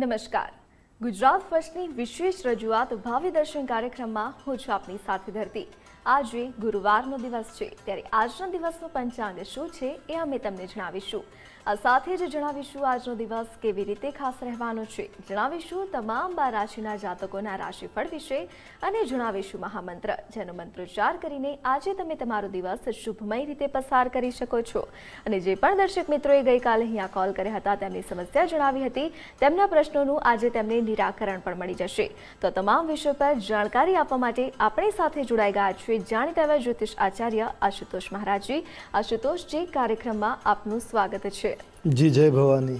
નમસ્કાર. ગુજરાત ફર્સ્ટની વિશેષ રજૂઆત ભાવિ દર્શન કાર્યક્રમમાં હું છું આપની સાથે ધરતી. આજે ગુરુવારનો દિવસ છે. ત્યારે આજના દિવસનું પંચાંગ શું છે એ અમે તમને જણાવીશું. આ સાથે જ જણાવીશું આજનો દિવસ કેવી રીતે ખાસ રહેવાનો છે. જણાવીશું તમામ બાર રાશિના જાતકોના રાશિફળ વિશે અને જણાવીશું મહામંત્ર, જેનો મંત્રોચ્ચાર કરીને આજે તમે તમારો દિવસ શુભમય રીતે પસાર કરી શકો છો. અને જે પણ દર્શક મિત્રોએ ગઈકાલે અહીંયા કોલ કર્યા હતા, તેમની સમસ્યા જણાવી હતી. તેમના પ્રશ્નોનું આજે તેમને નિરાકરણ પણ મળી જશે. તો તમામ વિષયો પર જાણકારી આપવા માટે આપણી સાથે જોડાઈ ગયા છે જાણીતા જ્યોતિષ આચાર્ય આશુતોષ મહારાજજી. આશુતોષજી, કાર્યક્રમમાં આપનું સ્વાગત છે. જી જય ભવાની.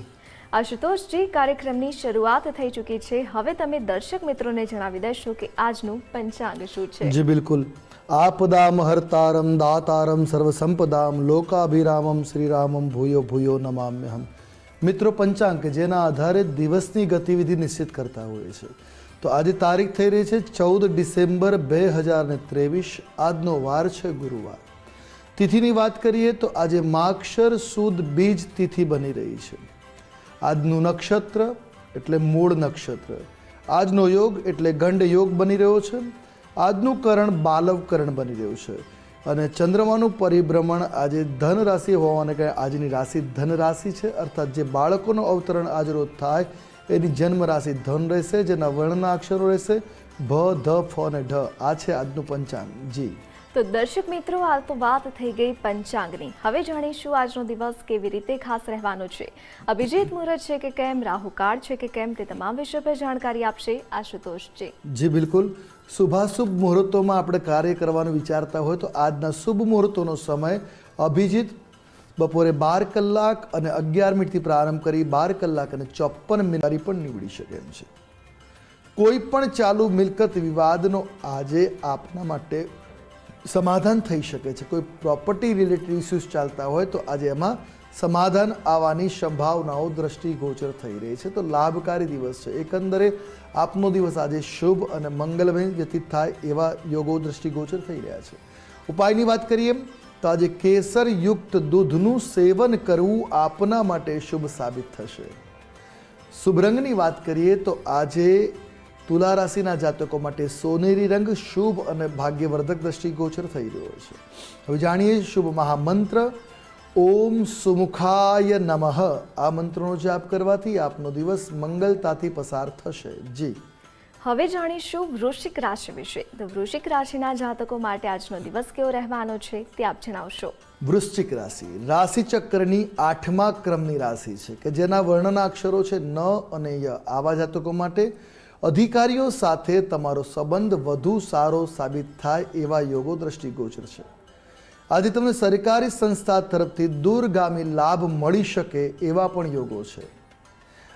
આશુતોષજી કાર્યક્રમની શરૂઆત થઈ ચૂકી છે. હવે તમે દર્શક મિત્રોને જણાવી દેશો કે આજનું પંચાંગ શું છે? જી બિલકુલ. આપદામ હર્તારમ દાતારમ સર્વસંપદામ લોકાભિરામમ શ્રીરામમ ભૂયો ભૂયો નમામ્યહમ. મિત્રો પંચાંગ કે જેના આધારે દિવસની ગતિવિધિ નિશ્ચિત કરતા હોય છે. તો આજે તારીખ થઈ રહી છે ચૌદ ડિસેમ્બર બે હજાર ને ત્રેવીસ. આજનો વાર છે ગુરુવાર. તિથિની વાત કરીએ તો આજે માક્ષર સુદ બીજ તિથિ બની રહી છે. આજનું નક્ષત્ર એટલે મૂળ નક્ષત્ર. આજનો યોગ એટલે ગંડ યોગ બની રહ્યો છે. આજનું કરણ બાલવ કરણ બની રહ્યું છે. અને ચંદ્રમાનું પરિભ્રમણ આજે ધન રાશિ હોવાને કારણે આજની રાશિ ધન રાશિ છે. અર્થાત જે બાળકોનું અવતરણ આજ રોજ થાય એની જન્મ રાશિ ધન રહેશે, જેના વર્ણના અક્ષરો રહેશે. ભ ધ ફ અને ઢ. આ છે આજનું પંચાંગ. જી. તો દર્શક મિત્રો આ તો વાત થઈ ગઈ પંચાંગની. હવે જાણીશું આજનો દિવસ કેવી રીતે ખાસ રહેવાનો છે. અભિજીત મુહૂર્ત છે કે કેમ રાહુકાળ છે કે કેમ તે તમામ વિષય પર જાણકારી આપશે આશુતોષજી જી. બિલકુલ. શુભાશુભ મુહૂર્તોમાં આપણે કાર્ય કરવાનું વિચારતા હોય તો આજના શુભ મુહૂર્તોનો સમય અભિજીત બપોરે બાર કલાક અને અગિયાર મિનિટથી પ્રારંભ કરી બાર કલાક અને ચોપન મિનિટ પણ નીવડી શકે એમ છે. કોઈ પણ ચાલુ મિલકત વિવાદનો આજે આપના માટે સમાધાન થઈ શકે છે. કોઈ પ્રોપર્ટી રિલેટેડ ઇસ્યુઝ ચાલતા હોય તો આજે એમાં સમાધાન આવવાની સંભાવનાઓ દ્રષ્ટિગોચર થઈ રહી છે. તો લાભકારી દિવસ છે. એકંદરે આપનો દિવસ આજે શુભ અને મંગલમય વ્યતીત થાય એવા યોગો દ્રષ્ટિગોચર થઈ રહ્યા છે. ઉપાયની વાત કરીએ તો આજે કેસરયુક્ત દૂધનું સેવન કરવું આપના માટે શુભ સાબિત થશે. શુભ રંગની વાત કરીએ તો આજે તુલા રાશિના જાતકો માટે સોનેરી રંગ શુભ અને ભાગ્યવર્ધક દ્રષ્ટિગોચર થઈ રહ્યો છે. હવે જાણીએ શુભ મહામંત્ર. ઓમ સુમુખાય નમઃ. આ મંત્રનો જાપ કરવાથી આપનો દિવસ મંગલતાથી પસાર થશે. જી. હવે જાણીશું વૃશ્ચિક રાશિ વિશે. તો વૃશ્ચિક રાશિના જાતકો માટે આજનો દિવસ કેવો રહેવાનો છે તે આપ જણાવશો. વૃશ્ચિક રાશિ. રાશિ ચક્રની આઠમા ક્રમની રાશિ છે કે જેના વર્ણના અક્ષરો છે ન અને ય. આવા જાતકો માટે અધિકારીઓ સાથે તમારો સંબંધ વધુ સારો સાબિત થાય એવા યોગો દ્રષ્ટિગોચર છે. આજે તમને સરકારી સંસ્થા તરફથી દૂરગામી લાભ મળી શકે એવા પણ યોગો છે.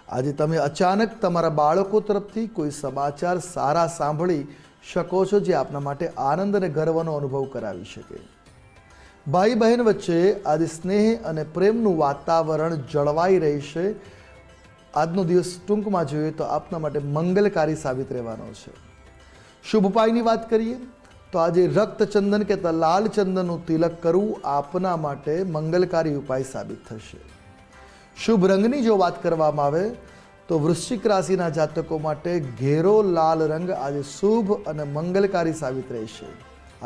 આજે તમે અચાનક તમારા બાળકો તરફથી કોઈ સમાચાર સારા સાંભળી શકો છો જે આપના માટે આનંદ અને ગર્વનો અનુભવ કરાવી શકે. ભાઈ બહેન વચ્ચે આજે સ્નેહ અને પ્રેમનું વાતાવરણ જળવાઈ રહેશે. આજનો દિવસ ટૂંકમાં જોઈએ તો આપના માટે મંગલકારી સાબિત રહેવાનો છે. શુભ ઉપાયની વાત કરીએ, તો આજે રક્તચંદન કે લાલ ચંદનનું તિલક કરવું આપના માટે મંગલકારી ઉપાય સાબિત થશે. શુભ રંગની જો વાત કરવામાં આવે, તો વૃશ્ચિક રાશિના જાતકો માટે ઘેરો લાલ રંગ આજે શુભ અને મંગલકારી સાબિત રહેશે.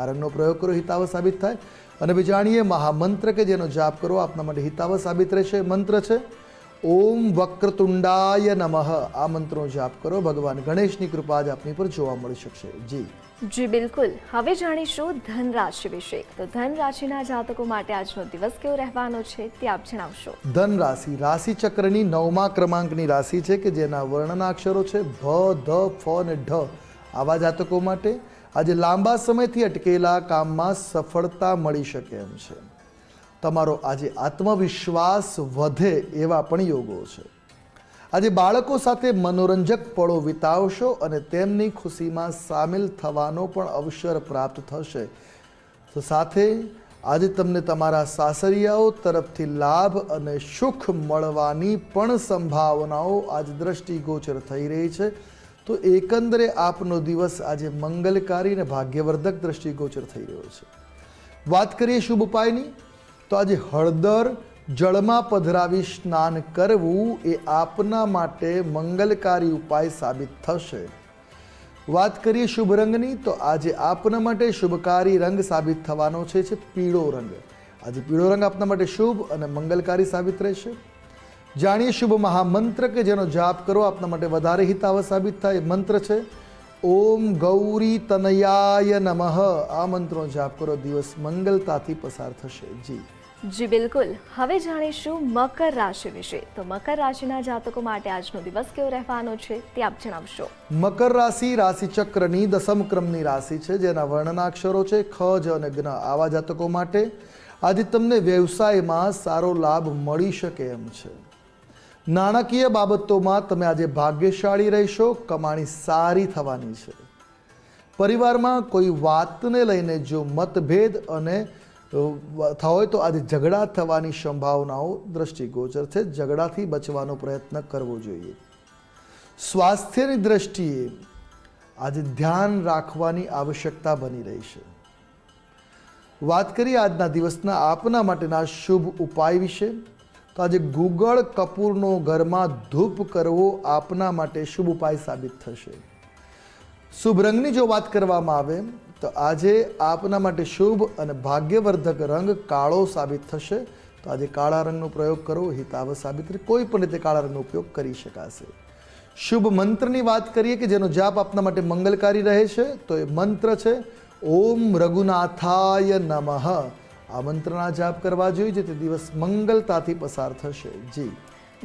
આ રંગનો પ્રયોગ કરો હિતાવ સાબિત થાય. અને બીજાણીએ જાણીએ મહામંત્ર કે જેનો જાપ કરો, આપના માટે હિતાવ સાબિત રહેશે. મંત્ર છે ઓમ વક્રતુંડાય નમઃ. આ મંત્રનો જાપ કરો. ભગવાન ગણેશની કૃપા જ આપની પર જોવા મળી શકશે. જી. જી બિલકુલ. હવે જાણીશું ધન રાશિ વિશે. તો ધન રાશિના જાતકો માટે આજનો દિવસ કેવો રહેવાનો છે તે આપ જણાવશો. ધન રાશિ રાશિ ચક્રની નવમા ક્રમાંકની રાશિ છે કે જેના વર્ણના અક્ષરો છે ભ ધ ફ અને ઢ. આવા જાતકો માટે આજે લાંબા સમયથી અટકેલા કામમાં સફળતા મળી શકે એમ છે. તમારો આજે આત્મવિશ્વાસ વધે એવા પણ યોગો છે. આજે બાળકો સાથે મનોરંજક પળો વિતાવશો અને તેમની ખુશીમાં સામેલ થવાનો પણ અવસર પ્રાપ્ત થશે. તો સાથે આજે તમને તમારા સાસરિયાઓ તરફથી લાભ અને સુખ મળવાની પણ સંભાવનાઓ આજ દ્રષ્ટિગોચર થઈ રહી છે. તો એકંદરે આપનો દિવસ આજે મંગલકારી અને ભાગ્યવર્ધક દ્રષ્ટિગોચર થઈ રહ્યો છે. વાત કરીએ શુભ ઉપાયની. તો આજે હળદર જળમાં પધરાવી સ્નાન કરવું એ આપના માટે મંગલકારી ઉપાય સાબિત થશે. વાત કરીએ શુભ રંગની, તો આજે આપના માટે શુભકારી રંગ સાબિત થવાનો છે છે પીળો રંગ. આજે પીળો રંગ આપના માટે શુભ અને મંગલકારી સાબિત રહેશે. જાણીએ શુભ મહામંત્ર કે જેનો જાપ કરો આપના માટે વધારે હિતાવ સાબિત થાય એ મંત્ર છે. ઓમ ગૌરી તનયાય નમઃ. આ મંત્રનો જાપ કરો, દિવસ મંગલતાથી પસાર થશે. જી. જી, બિલકુલ. હવે જાણીશું મકર રાશિ વિશે. તો મકર રાશિના જાતકો માટે આજનો દિવસ કેવો રહેવાનો છે તે આપ જણાવશો. મકર રાશિ રાશિ ચક્રની દસમ ક્રમની રાશિ છે, જેના વર્ણનાક્ષરો છે ખ જ અને જ્ઞ આવા જાતકો માટે આજે તમને વ્યવસાયમાં સારો લાભ મળી શકે એમ છે. નાણાકીય બાબતોમાં તમે આજે ભાગ્યશાળી રહેશો, કમાણી સારી થવાની છે. પરિવારમાં કોઈ વાતને લઈને જો મતભેદ અને અ, હોય તો આજે ઝઘડા થવાની સંભાવનાઓ દ્રષ્ટિગોચર છે. ઝઘડાથી બચવાનો પ્રયત્ન કરવો જોઈએ. સ્વાસ્થ્યની દ્રષ્ટિએ આજે ધ્યાન રાખવાની આવશ્યકતા બની રહી છે. વાત કરીએ આજના દિવસના આપના માટેના શુભ ઉપાય વિશે. તો આજે ગુગળ કપૂરનો ઘરમાં ધૂપ કરવો આપના માટે શુભ ઉપાય સાબિત થશે. શુભ રંગની જો વાત કરવામાં આવે તો આજે આપના માટે શુભ અને ભાગ્યવર્ધક રંગ કાળો સાબિત થશે. તો આજે કાળા રંગનો પ્રયોગ કરો હિતાવ સાબિત. કોઈ પણ રીતે કાળા રંગનો ઉપયોગ કરી શકાશે. શુભ મંત્રની વાત કરીએ કે જેનો જાપ આપના માટે મંગલકારી રહે છે, તો એ મંત્ર છે, ઓમ રઘુનાથાય નમઃ. આ મંત્રના જાપ કરવા જોઈએ, જેથી દિવસ મંગલતાથી પસાર થશે. જી.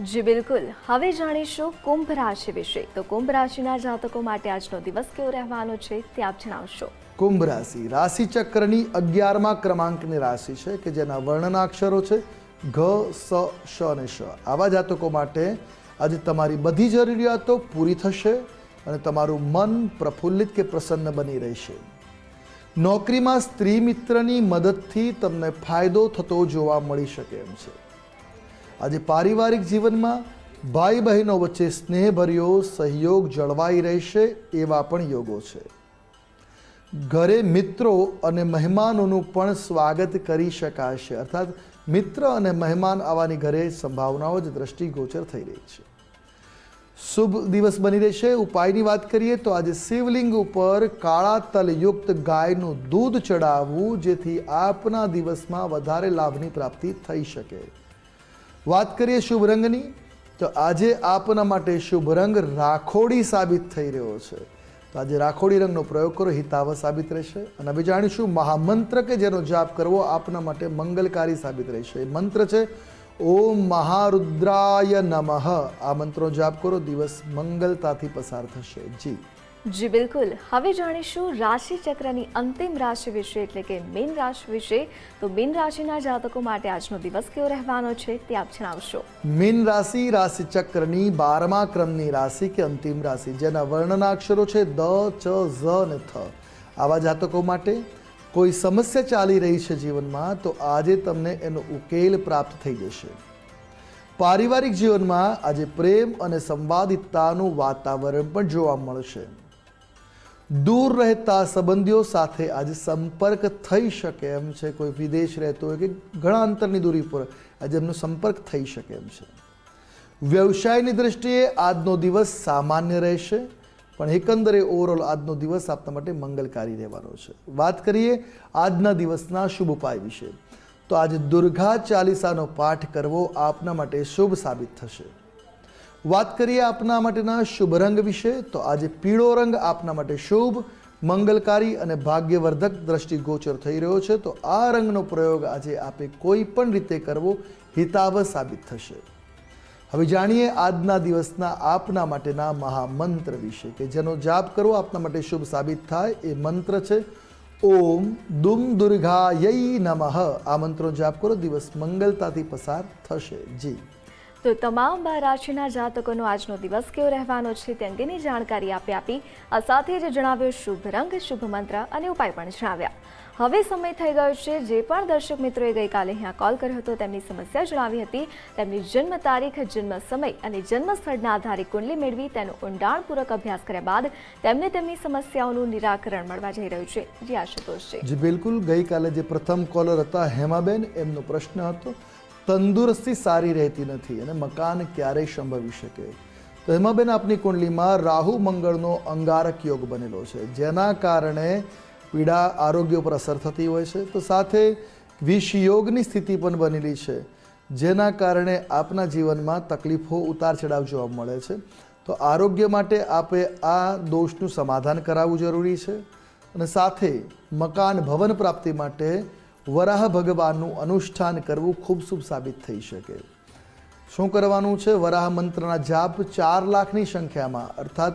જી, બિલકુલ. હવે જાણીશું કુંભ રાશિ વિશે. તો કુંભ રાશિના જાતકો માટે આજનો દિવસ કેવો રહેવાનો છે, તે આપ જણાવશો. કુંભ રાશિ. રાશિ ચક્રની અગિયારમા ક્રમાંકની રાશિ છે કે જેના વર્ણના અક્ષરો છે ઘ, સ, શ અને શ. આવા જાતકો માટે આજે તમારી બધી જરૂરિયાતો પૂરી થશે અને તમારું મન પ્રફુલ્લિત કે પ્રસન્ન બની રહેશે. નોકરીમાં સ્ત્રી મિત્રની મદદથી તમને ફાયદો થતો જોવા મળી શકે એમ છે. આજે પારિવારિક જીવનમાં ભાઈ બહેનો વચ્ચે સ્નેહભર્યો સહયોગ જળવાઈ રહેશે એવા પણ યોગો છે. ઘરે મિત્રો અને મહેમાનોનું પણ સ્વાગત કરી શકાશે. અર્થાત મિત્ર અને મહેમાન આવવાની ઘરે સંભાવનાઓ જ દ્રષ્ટિગોચર થઈ રહી છે. શુભ દિવસ બની રહેશે. ઉપાયની વાત કરીએ તો આજે શિવલિંગ ઉપર કાળા તલયુક્ત ગાયનું દૂધ ચડાવવું જેથી આપના દિવસમાં વધારે લાભની પ્રાપ્તિ થઈ શકે. વાત કરીએ શુભ રંગની તો આજે આપના માટે શુભ રંગ રાખોડી સાબિત થઈ રહ્યો છે. તો આજે રાખોડી રંગનો પ્રયોગ કરો હિતાવ સાબિત રહેશે. અને હવે જાણીશું મહામંત્ર કે જેનો જાપ કરવો આપના માટે મંગલકારી સાબિત રહેશે. એ મંત્ર છે, ઓમ મહારુદ્રાય નમઃ. આ મંત્રનો જાપ કરો, દિવસ મંગલતાથી પસાર થશે. જી. જી, બિલકુલ. હવે જાણીશું રાશિ ચક્રની અંતિમ રાશિ વિશે, એટલે કે મીન રાશિ વિશે. તો મીન રાશિના જાતકો માટે આજનો દિવસ કેવો રહેવાનો છે તે આપ જણાવશો. મીન રાશિ રાશિ ચક્રની બારમા ક્રમની રાશિ કે અંતિમ રાશિ? જેના વર્ણના અક્ષરો છે દ, ચ, ઝ અને થ. આવા જાતકો માટે કોઈ સમસ્યા ચાલી રહી છે જીવનમાં, તો આજે તમને એનો ઉકેલ પ્રાપ્ત થઈ જશે. પારિવારિક જીવનમાં આજે પ્રેમ અને સંવાદિતતાનું વાતાવરણ પણ જોવા મળશે. દૂર રહેતા સંબંધીઓ સાથે આજે સંપર્ક થઈ શકે એમ છે. કોઈ વિદેશ રહેતો હોય કે ઘણા અંતરની દૂરી પર આજે એમનો સંપર્ક થઈ શકે એમ છે. વ્યવસાયની દ્રષ્ટિએ આજનો દિવસ સામાન્ય રહેશે, પણ એકંદરે ઓવરઓલ આજનો દિવસ આપના માટે મંગલકારી રહેવાનો છે. વાત કરીએ આજના દિવસના શુભ ઉપાય વિશે. તો આજે દુર્ગા ચાલીસાનો પાઠ કરવો આપના માટે શુભ સાબિત થશે. વાત કરીએ આપના માટેના શુભ રંગ વિશે, તો આજે પીળો રંગ આપના માટે શુભ, મંગલકારી અને ભાગ્યવર્ધક દ્રષ્ટિગોચર થઈ રહ્યો છે, તો આ રંગનો પ્રયોગ આજે આપે કોઈ પણ રીતે કરવો હિતાવ સાબિત થશે. હવે જાણીએ આજના દિવસના આપના માટેના મહામંત્ર વિશે, કે જેનો જાપ કરવો આપના માટે શુભ સાબિત થાય એ મંત્ર છે, ઓમ દુમ દુર્ગાય નમઃ. આ મંત્રો જાપ કરો, દિવસ મંગલતાથી પસાર થશે. જી. તો તમામ બાર રાશિના જાતકોનો આજનો દિવસ કેવો રહેવાનો છે તે અંગેની જાણકારી આપી આપી આ સાથે જ જણાવ્યો શુભ રંગ, શુભ મંત્ર અને ઉપાય પણ જણાવ્યા. હવે સમય થઈ ગયો છે જે પણ દર્શક મિત્રોએ ગઈકાલે અહીંયા કોલ કર્યો હતો તેમની સમસ્યા જણાવી હતી. તેમની જન્મ તારીખ, જન્મ સમય અને જન્મ સ્થળના આધારે કુંડલી મેળવી તેનો ઊંડાણપૂર્વક અભ્યાસ કર્યા બાદ તેમને તેમની સમસ્યાઓનું નિરાકરણ મળવા જઈ રહ્યું છે. જે આશુતોષ છે. જી, બિલકુલ. ગઈકાલે જે પ્રથમ કોલર હતા હેમાબેન, એમનો પ્રશ્ન હતો. તંદુરસ્તી સારી રહેતી નથી અને મકાન ક્યારેય સંભવી શકે. તો હેમાબેન, આપની કુંડલીમાં રાહુ મંગળનો અંગારક યોગ બનેલો છે, જેના કારણે પીડા આરોગ્ય ઉપર અસર થતી હોય છે. તો સાથે વિષ યોગની સ્થિતિ પણ બનેલી છે, જેના કારણે આપના જીવનમાં તકલીફો ઉતાર ચઢાવ જોવા મળે છે. તો આરોગ્ય માટે આપે આ દોષનું સમાધાન કરાવવું જરૂરી છે અને સાથે મકાન ભવન પ્રાપ્તિ માટે વરાહ ભગવાનનું અનુષ્ઠાન કરવું ખૂબ શુભ સાબિત થઈ શકે. શું કરવાનું છે? વરાહ મંત્રના જાપ ચાર લાખની સંખ્યામાં. અર્થાત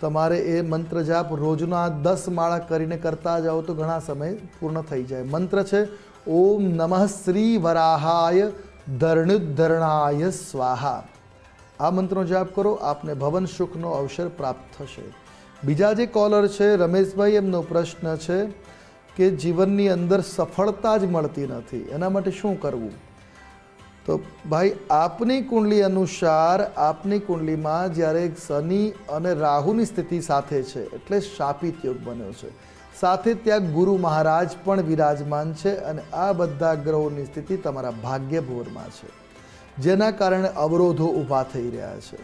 તમારે એ મંત્ર જાપ રોજના દસ માળા કરીને કરતા જાઓ તો ઘણા સમય પૂર્ણ થઈ જાય. મંત્ર છે, ઓમ નમઃ શ્રી વરાહાય ધરણુદ્ધરણાય સ્વાહા. આ મંત્રનો જાપ કરો, આપને ભવન સુખનો અવસર પ્રાપ્ત થશે. બીજા જે કોલર છે, રમેશભાઈ, એમનો પ્રશ્ન છે કે જીવનની અંદર સફળતા જ મળતી નથી. એના માટે શું કરવું? તો ભાઈ, આપની કુંડલી અનુસાર આપની કુંડલીમાં જ્યારે શનિ અને રાહુની સ્થિતિ સાથે છે, એટલે શાપિત યોગ બન્યો છે. સાથે ત્યાં ગુરુ મહારાજ પણ વિરાજમાન છે અને આ બધા ગ્રહોની સ્થિતિ તમારા ભાગ્યભોરમાં છે. જેના કારણે અવરોધો ઊભા થઈ રહ્યા છે.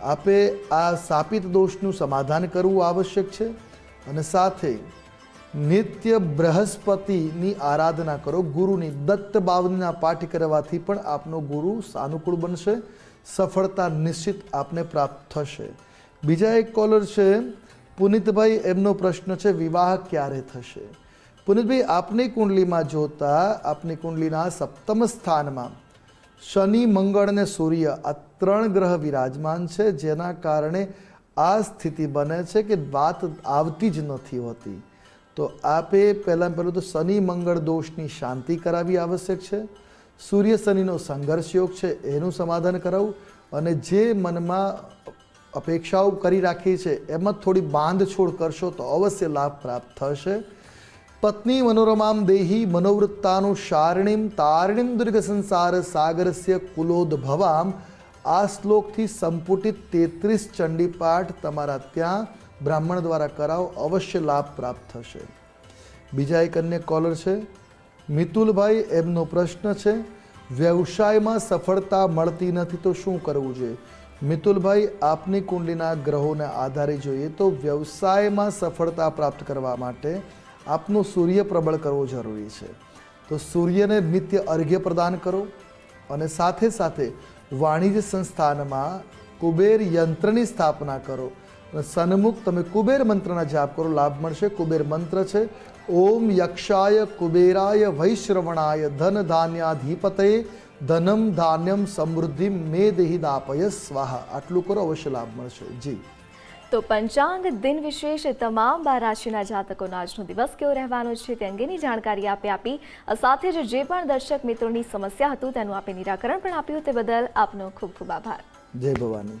આપે આ શાપિત દોષનું સમાધાન કરવું આવશ્યક છે અને સાથે નિત્ય બૃહસ્પતિની આરાધના કરો. ગુરુની દત્ત બાવનીના પાઠ કરવાથી પણ આપનો ગુરુ સાનુકૂળ બનશે, સફળતા નિશ્ચિત આપને પ્રાપ્ત થશે. બીજા એક કોલર છે, પુનિતભાઈ, એમનો પ્રશ્ન છે, વિવાહ ક્યારે થશે? પુનિતભાઈ, આપની કુંડલીમાં જોતા, આપની કુંડલીના સપ્તમ સ્થાનમાં શનિ, મંગળ અને સૂર્ય આ ત્રણ ગ્રહ વિરાજમાન છે, જેના કારણે આ સ્થિતિ બને છે કે વાત આવતી જ નથી હોતી. તો આપે પહેલાં પહેલું તો શનિ મંગળ દોષની શાંતિ કરાવવી આવશ્યક છે. સૂર્ય શનિનો સંઘર્ષ યોગ છે, એનું સમાધાન કરાવવું અને જે મનમાં અપેક્ષાઓ કરી રાખી છે, એમાં થોડી બાંધછોડ કરશો તો અવશ્ય લાભ પ્રાપ્ત થશે. પત્ની મનોરમામ દેહી મનોવૃત્તાનું શારણીમ તારણીમ દુર્ગ સંસાર સાગરસ્ય કુલોદભવામ. આ શ્લોકથી સંપુટિત તેત્રીસ ચંડીપાઠ તમારા ત્યાં બ્રાહ્મણ દ્વારા કરાવો અવશ્ય લાભ પ્રાપ્ત થશે. બીજા એક અન્ય કોલર છે. મિતુલભાઈ, એમનો પ્રશ્ન છે, વ્યવસાયમાં સફળતા મળતી નથી તો શું કરવું જોઈએ? મિતુલભાઈ, આપની કુંડલીના ગ્રહોને આધારે જોઈએ તો વ્યવસાયમાં સફળતા પ્રાપ્ત કરવા માટે આપનું સૂર્ય પ્રબળ કરવો જરૂરી છે. તો સૂર્યને નિત્ય અર્ઘ્ય પ્રદાન કરો અને સાથે સાથે વાણિજ્ય સંસ્થાનમાં કુબેર યંત્રની સ્થાપના કરો. સન્મુખ તમે કુબેર મંત્રના જાપ કરો લાભ મળશે. કુબેર મંત્ર છે ઓમ યક્ષાય કુબેરાય વૈશ્રવણાય ધન ધાન્યાધિપતયે ધનમ ધાન્યમ સમૃદ્ધિ મે દેહી દાપય સ્વાહા. આટલું કરો અવશ્ય લાભ મળશે. જી. તો પંચાંગ દિન વિશેષ તમામ બાર રાશિના જાતકોનો આજનો દિવસ કેવો રહેવાનો છે તે અંગેની જાણકારી આપે આપી સાથે જ જે પણ દર્શક મિત્રોની સમસ્યા હતું તેનું આપે નિરાકરણ પણ આપ્યું તે બદલ આપનો ખૂબ ખૂબ આભાર. જય ભવાની.